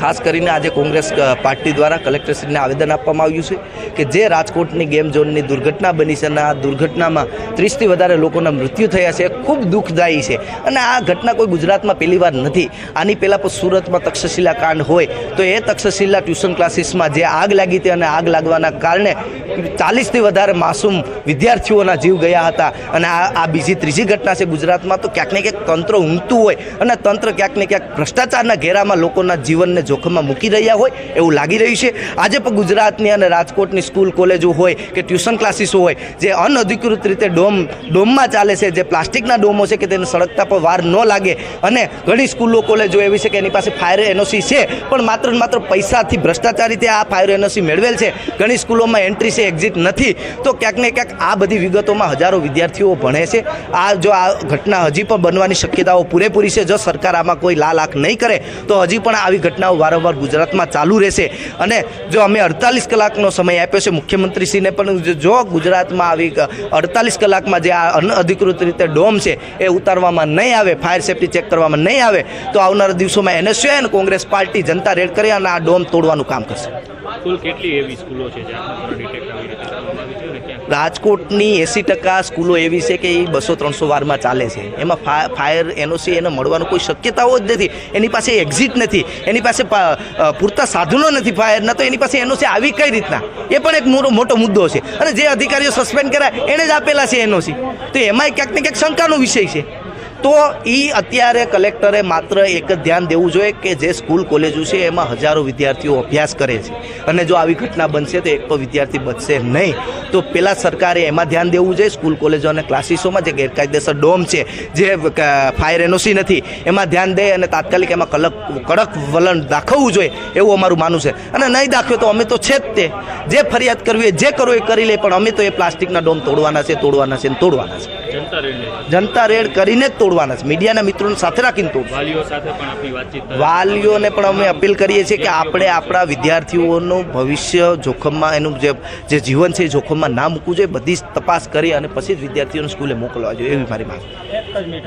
ખાસ કરીને આજે કોંગ્રેસ પાર્ટી દ્વારા કલેક્ટરશ્રીને આવેદન આપવામાં આવ્યું છે કે જે રાજકોટની ગેમ ઝોનની દુર્ઘટના બની છે અને આ દુર્ઘટનામાં ત્રીસથી વધારે લોકોના મૃત્યુ થયા છે, ખૂબ દુઃખદાયી છે. અને આ ઘટના કોઈ ગુજરાતમાં પહેલી વાર નથી. આની પહેલાં પણ સુરતમાં તક્ષશિલા કાંડ હોય તો એ તક્ષશિલા ટ્યુશન ક્લાસીસમાં જે આગ લાગી હતી અને આગ લાગવાના કારણે ચાલીસથી વધારે માસૂમ વિદ્યાર્થીઓના જીવ ગયા હતા. અને આ આ બીજી ત્રીજી ઘટના છે ગુજરાતમાં તો ક્યાંક ને ક્યાંક તંત્ર ઊંઘતું હોય અને તંત્ર ક્યાંક ને ક્યાંક ભ્રષ્ટાચારના ઘેરામાં લોકોના જીવનને જોખમમાં મૂકી રહ્યા હોય એવું લાગી રહ્યું છે. આજે પણ ગુજરાતની અને રાજકોટની સ્કૂલ, કોલેજો હોય કે ટ્યુશન ક્લાસીસો હોય, જે અનઅધિકૃત રીતે ડોમ, ડોમમાં ચાલે છે, જે પ્લાસ્ટિકના ડોમો છે કે તેને સળગતા પર વાર ન લાગે. અને ઘણી સ્કૂલો, કોલેજો એવી છે કે એની પાસે ફાયર એનઓસી છે, પણ માત્ર ને માત્ર પૈસાથી ભ્રષ્ટાચાર રીતે આ ફાયર એનઓસી મેળવેલ છે. ઘણી સ્કૂલોમાં એન્ટ્રી છે, એક્ઝિટ નથી. તો ક્યાંક ને ક્યાંક આ બધી વિગતોમાં હજારો વિદ્યાર્થીઓ ભણે છે. આ જો આ ઘટના હજી પણ બનવાની શક્યતાઓ પૂરેપૂરી છે. જો સરકાર આમાં કોઈ લાલ આંખ નહીં કરે, તો હજી પણ આવી ઘટનાઓ વારંવાર ગુજરાતમાં ચાલુ રહેશે. અને જો અમે અડતાલીસ કલાકનો સમય આપ્યો છે, મુખ્યમંત્રીશ્રીને પણ જો- ગુજરાતમાં આવી અડતાલીસ કલાકમાં જે આ અનઅધિકૃત રીતે ડોમ છે, એ ઉતારવામાં નહીં આવે, ફાયર સેફટી ચેક કરવામાં નહીં આવે, તો આવનારા દિવસોમાં એનએસયુ અને કોંગ્રેસ પાર્ટી જનતા રેડ કરી અને આ ડોમ તોડવાનું કામ કરશે. કુલ કેટલી એવી સ્કૂલો છે રાજકોટની એંસી ટકા સ્કૂલો એવી છે કે એ બસો ત્રણસો વારમાં ચાલે છે. એમાં ફાયર, એનઓસી એને મળવાનું કોઈ શક્યતાઓ જ નથી. એની પાસે એક્ઝિટ નથી. એની પાસે પૂરતા સાધનો નથી ફાયરના તો એની પાસે એનઓસી આવી કઈ રીતના? એ પણ એક મોટો મુદ્દો છે. અને જે અધિકારીઓ સસ્પેન્ડ કર્યા એણે જ આપેલા છે એનઓસી. તો એમાંય ક્યાંક ને ક્યાંક શંકાનો વિષય છે. તો એ અત્યારે કલેક્ટરે માત્ર એક જ ધ્યાન દેવું જોઈએ કે જે સ્કૂલ કોલેજો છે એમાં હજારો વિદ્યાર્થીઓ અભ્યાસ કરે છે. અને જો આવી ઘટના બનશે તો એક પણ વિદ્યાર્થી બચશે નહીં. તો પેલા સરકારે એમાં ધ્યાન દેવું જોઈએ. સ્કૂલ કોલેજો અને ક્લાસીસોમાં જે ગેરકાયદેસર ડોમ છે, જે ફાયર એનઓસી નથી, એમાં ધ્યાન દે અને તાત્કાલિક એમાં કલક, કડક વલણ દાખવવું જોઈએ એવું અમારું માનવું છે. અને નહીં દાખવ્યો તો અમે તો છે જ તે. જે ફરિયાદ કરવી એ જે કરવું એ કરી લે, પણ અમે તો એ પ્લાસ્ટિકના ડોમ તોડવાના છે તોડવાના છે ને તોડવાના છે. જનતા રેડ કરીને જ તોડવાના છે. મીડિયાના મિત્રોને સાથે રાખીને થાય. વાલીઓને પણ અમે અપીલ કરીએ છીએ કે આપણે આપણા વિદ્યાર્થીઓનું ભવિષ્ય જોખમમાં એનું જે જે જીવન છે એ જોખમમાં ના મૂકવું જોઈએ. બધી જ તપાસ કરી અને પછી જ વિદ્યાર્થીઓને સ્કૂલે મોકલવા જોઈએ. એવી મારી માંગ